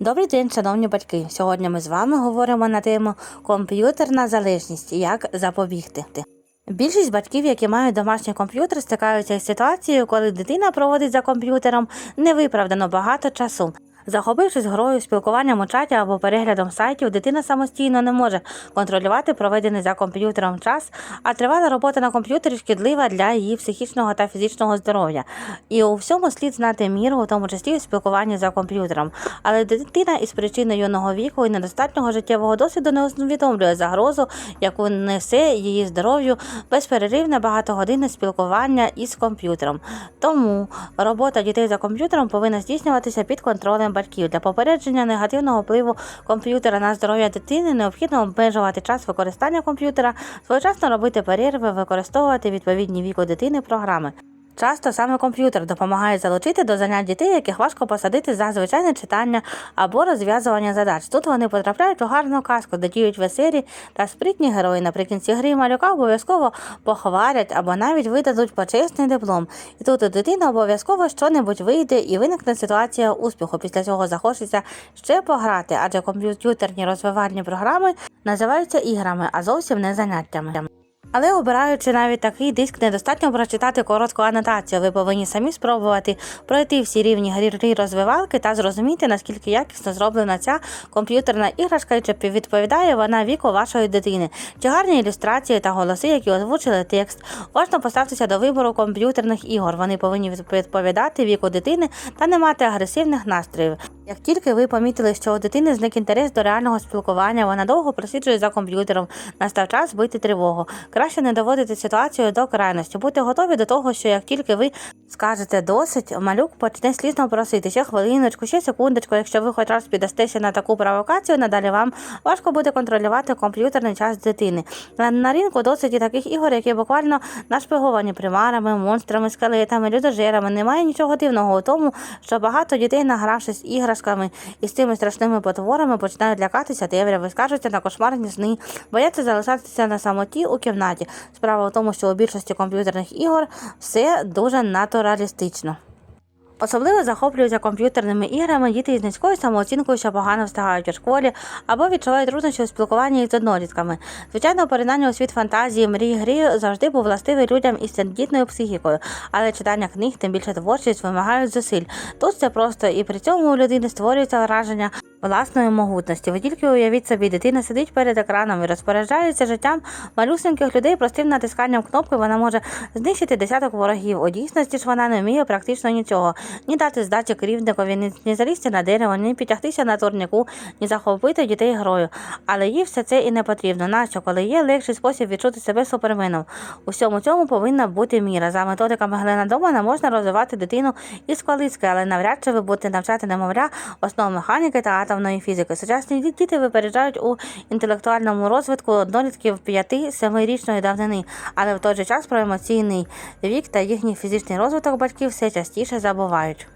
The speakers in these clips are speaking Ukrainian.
Добрий день, шановні батьки. Сьогодні ми з вами говоримо на тему комп'ютерна залежність як запобігти. Більшість батьків, які мають домашній комп'ютер, стикаються із ситуацією, коли дитина проводить за комп'ютером невиправдано багато часу. Захопившись грою, спілкуванням у чаті або переглядом сайтів, дитина самостійно не може контролювати проведений за комп'ютером час, а тривала робота на комп'ютері шкідлива для її психічного та фізичного здоров'я. І у всьому слід знати міру, у тому числі у спілкуванні за комп'ютером. Але дитина із причини юного віку і недостатнього життєвого досвіду не усвідомлює загрозу, яку несе її здоров'ю безперервне багатогодинне спілкування із комп'ютером. Тому робота дітей за комп'ютером повинна здійснюватися під контролем батьків. Для попередження негативного впливу комп'ютера на здоров'я дитини необхідно обмежувати час використання комп'ютера, своєчасно робити перерви, використовувати відповідні віку дитини програми. Часто саме комп'ютер допомагає залучити до занять дітей, яких важко посадити за звичайне читання або розв'язування задач. Тут вони потрапляють у гарну казку, де діють веселі та спритні герої. Наприкінці гри малюка обов'язково похвалять або навіть видадуть почесний диплом. І тут у дитини обов'язково щонебудь вийде і виникне ситуація успіху. Після цього захочеться ще пограти, адже комп'ютерні розвивальні програми називаються іграми, а зовсім не заняттями. Але обираючи навіть такий диск, недостатньо прочитати коротку анотацію. Ви повинні самі спробувати пройти всі рівні грі розвивалки та зрозуміти, наскільки якісно зроблена ця комп'ютерна іграшка і чи відповідає вона віку вашої дитини. Чи гарні ілюстрації та голоси, які озвучили текст. Важно поставитися до вибору комп'ютерних ігор. Вони повинні відповідати віку дитини та не мати агресивних настроїв. Як тільки ви помітили, що у дитини зник інтерес до реального спілкування, вона довго просиджує за комп'ютером, настав час бити тривогу. Краще не доводити ситуацію до крайності. Будьте готові до того, що як тільки ви скажете досить, малюк почне слізно просити ще хвилиночку, ще секундочку. Якщо ви хоч раз піддастеся на таку провокацію, надалі вам важко буде контролювати комп'ютерний час дитини. На, ринку досить і таких ігор, які буквально нашпиговані примарами, монстрами, скелетами, людожерами. Немає нічого дивного у тому, що багато дітей, награвшись іграшками і з цими страшними потворами, починають лякатися темряви, скажуться на кошмарні сни, бояться залишатися на самоті у кімнаті. Справа в тому, що у більшості комп'ютерних ігор все дуже натуралістично. Особливо захоплюються комп'ютерними іграми діти із низькою самооцінкою, що погано встигають у школі, або відчувають труднощі у спілкуванні з однолітками. Звичайно, поринання у світ фантазії, мрії, грі завжди був властивий людям із тендітною психікою, але читання книг, тим більше творчість, вимагають зусиль. Тут це просто і при цьому у людини створюється враження власної могутності. Ви тільки уявіть собі, дитина сидить перед екраном і розпоряджається життям малюсеньких людей простим натисканням кнопки. Вона може знищити десяток ворогів. У дійсності ж вона не вміє практично нічого. Ні дати здачі керівникові, ні, залізти на дерево, ні підтягтися на турніку, ні захопити дітей грою. Але їй все це і не потрібно. Нащо, коли є легший спосіб відчути себе суперменом? У всьому цьому повинна бути міра. За методиками Глена Домана можна розвивати дитину із колиски, але навряд чи ви будете навчати немовля основ механіки та атомної фізики. Сучасні діти випереджають у інтелектуальному розвитку однолітків 5-7-річної давнини, але в той же час про емоційний вік та їхній фізичний розвиток батьків все частіше забувають.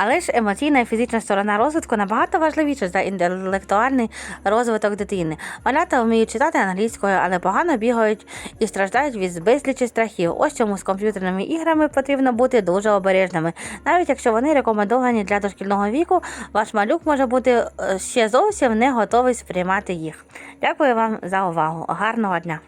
Але ж емоційна і фізична сторона розвитку набагато важливіша за інтелектуальний розвиток дитини. Малята вміють читати англійською, але погано бігають і страждають від безлічі страхів. Ось чому з комп'ютерними іграми потрібно бути дуже обережними. Навіть якщо вони рекомендовані для дошкільного віку, ваш малюк може бути е, ще зовсім не готовий сприймати їх. Дякую вам за увагу. Гарного дня!